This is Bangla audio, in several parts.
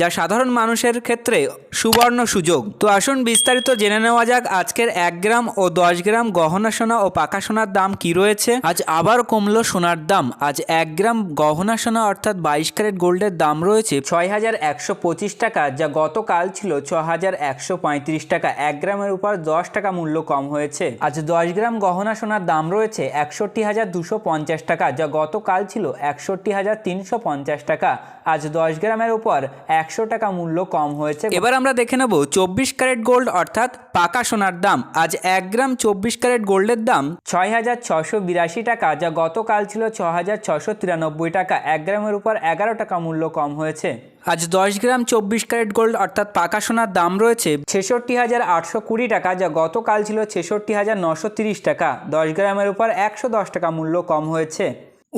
যা সাধারণ মানুষের ক্ষেত্রে সুবর্ণ সুযোগ। তো আসুন বিস্তারিত জেনে নেওয়া যাক আজকের এক গ্রাম ও দশ গ্রাম গহনা সোনা ও পাকা সোনার দাম কি রয়েছে। আজ আবার কমলো সোনার দাম। আজ এক গ্রাম গহনা সোনা অর্থাৎ বাইশ ক্যারেট গোল্ডের দাম রয়েছে ছয় হাজার একশো পঁচিশ টাকা, যা গতকাল ছিল ছ হাজার একশো পঁয়ত্রিশ টাকা। এক গ্রামের উপর দশ টাকা মূল্য কম হয়েছে। আজ দশ গ্রাম গহনা সোনার দাম রয়েছে একষট্টি হাজার দুশো পঞ্চাশ টাকা, যা গতকাল ছিল একষট্টি হাজার তিনশো পঞ্চাশ টাকা। আজ দশ গ্রামের উপর একশো টাকা মূল্য কম হয়েছে। এবার আমরা দেখে নেব চব্বিশ ক্যারেট গোল্ড অর্থাৎ পাকা সোনার দাম। আজ এক গ্রাম চব্বিশ ক্যারেট গোল্ডের দাম ছয় হাজার ছশো বিরাশি টাকা যা গতকাল ছিল ছ হাজার ছশো তিরানব্বই টাকা। এক গ্রামের উপর এগারো টাকা মূল্য কম হয়েছে। আজ দশ গ্রাম চব্বিশ ক্যারেট গোল্ড অর্থাৎ পাকা সোনার দাম রয়েছে ছেষট্টি হাজার আটশো কুড়ি টাকা যা গতকাল ছিল ছেষট্টি হাজার নশো তিরিশ টাকা। দশ গ্রামের উপর একশো দশ টাকা মূল্য কম হয়েছে।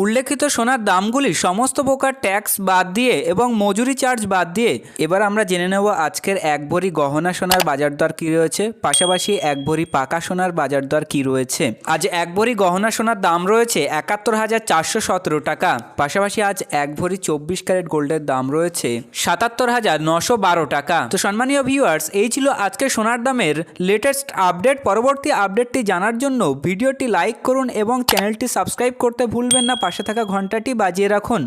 উল্লেখিত সোনার দামগুলি সমস্ত প্রকার ট্যাক্স বাদ দিয়ে এবং মজুরি চার্জ বাদ দিয়ে। এবার আমরা জেনে নেব আজকের এক ভরি গহনা সোনার বাজার দর কী রয়েছে। পাশাপাশি এক ভরি পাকা সোনার বাজার দর কী রয়েছে। আজ এক ভরি গহনা সোনার দাম রয়েছে একাত্তর হাজার চারশো সতেরো টাকা। পাশাপাশি আজ এক ভরি চব্বিশ ক্যারেট গোল্ডের দাম রয়েছে সাতাত্তর হাজার নশো বারো টাকা। তো সম্মানীয় ভিউয়ার্স, এই ছিল আজকে সোনার দামের লেটেস্ট আপডেট পরবর্তী আপডেটটি জানার জন্য ভিডিওটি লাইক করুন এবং চ্যানেলটি সাবস্ক্রাইব করতে ভুলবেন না। পাশে থাকা ঘন্টাটি বাজিয়ে রাখুন।